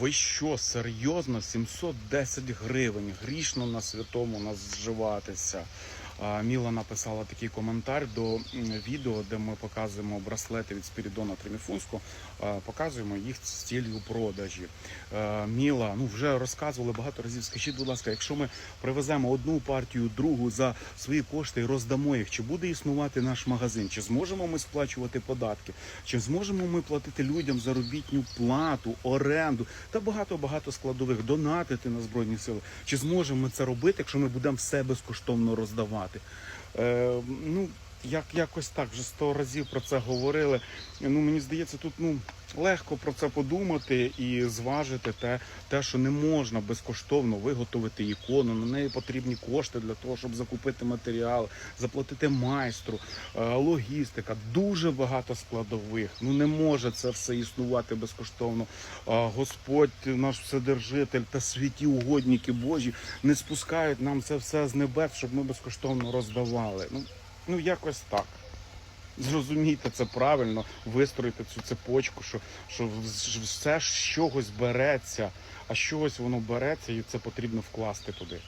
Ви що, серйозно? 710 гривень. Грішно на святому нас зживатися. Міла написала такий коментар до відео, де ми показуємо браслети від Спірідона Триміфунського, а, показуємо їх з цілею продажі. Міла, ну вже розказували багато разів. Скажіть, будь ласка, якщо ми привеземо одну партію, другу за свої кошти і роздамо їх, чи буде існувати наш магазин? Чи зможемо ми сплачувати податки? Чи зможемо ми платити людям заробітну плату, оренду та багато багато складових донатити на збройні сили? Чи зможемо ми це робити, якщо ми будемо все безкоштовно роздавати? Е, ну як якось так вже сто разів про це говорили. Ну мені здається, тут ну легко про це подумати і зважити те, те, що не можна безкоштовно виготовити ікону. На неї потрібні кошти для того, щоб закупити матеріал, заплатити майстру, е, логістика, дуже багато складових. Ну не може це все існувати безкоштовно. Господь, наш вседержитель та святі угодники Божі не спускають нам це все з небес, щоб ми безкоштовно роздавали. Ну, ну якось так. Зрозумійте це правильно, вистроїти цю цепочку, що, що все з чогось береться, а з чогось воно береться, і це потрібно вкласти туди.